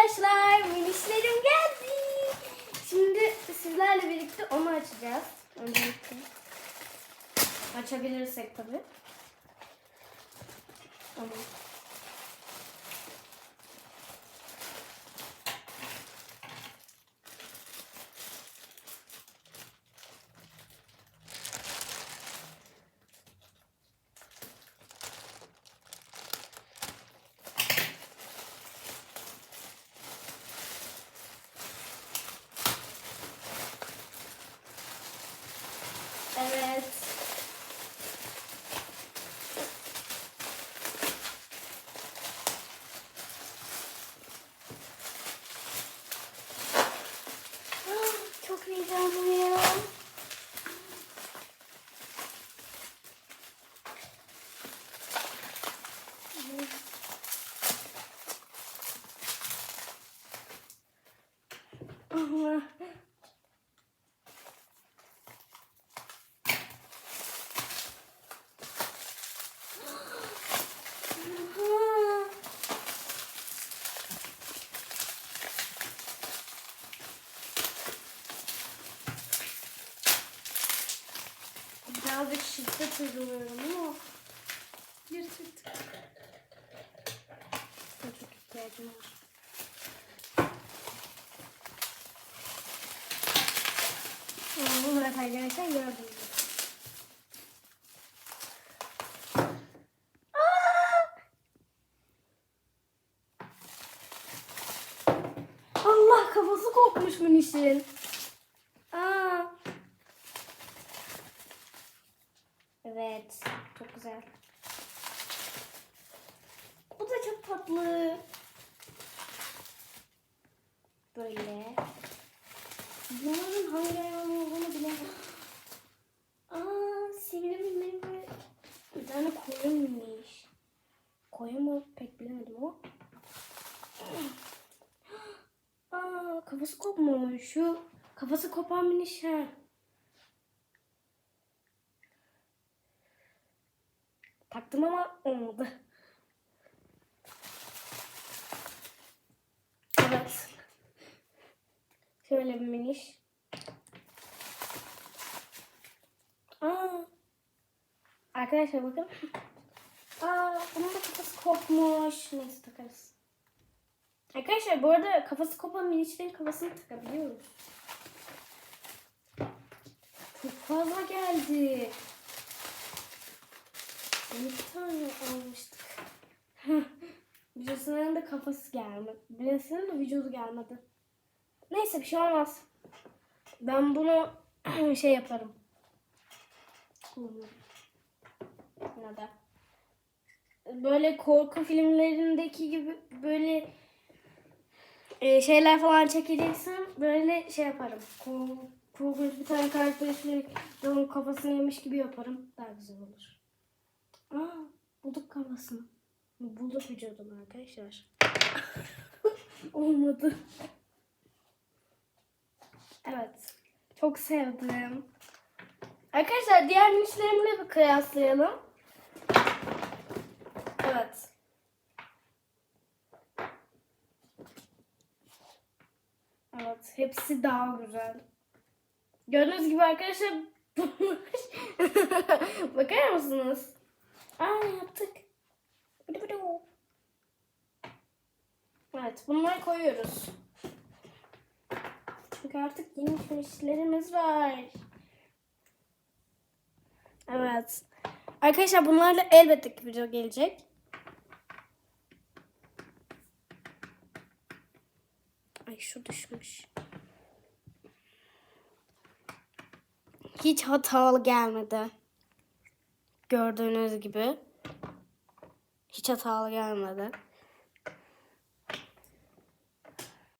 Arkadaşlar minişlerim geldi. Şimdi sizlerle birlikte onu açacağız. Öncelikle. Açabilirsek tabii. Tamam. Evet. Ah, Çok heyecanlıyım. Allah. Birazcık şiddet uyguluyorum ama yırtık. Çok ihtiyacım var. Bunu arkadaşlar gördüm. Allah kafası kopmuş minişin. Aa. Evet, çok güzel. Bu da çok tatlı. Böyle. Bunların hangi hayvan olduğunu bilemem. Aa, sivri bir meyve. Bir tane koyunmuş. Koyun mu pek bilemedim ama. Aa, kafası kopmuş. Şu kafası kopan miniş ha. Taktım ama olmadı. Evet. Şöyle bir miniş. Aa. Arkadaşlar bakın. Aa, bunun da kafası kopmuş. Neyse takarız. Arkadaşlar bu arada kafası kopan minişlerin kafasını takabiliyoruz. Çok fazla geldi. Bir tane almıştık. Birisinin de kafası gelmedi. Birisinin de vücudu gelmedi. Neyse bir şey olmaz. Ben bunu şey yaparım. De. Böyle korku filmlerindeki gibi böyle e, şeyler falan çekeceksem böyle şey yaparım. Korku- Korkunç bir tane karakteristik onun kafasını yemiş gibi yaparım. Daha güzel olur. Aa, bulduk kafasını. Bulduk vücudunu arkadaşlar. Olmadı. Evet. Çok sevdim. Arkadaşlar diğer minişlerimle bir kıyaslayalım. Evet. Evet. Hepsi daha güzel. Gördüğünüz gibi arkadaşlar bakar mısınız? Aa yaptık. Evet bunları koyuyoruz. Çünkü artık yeni finişlerimiz var. Evet. Arkadaşlar bunlarla elbette ki video gelecek. Ay şu düşmüş. Hiç hatalı gelmedi. Gördüğünüz gibi. Hiç hatalı gelmedi.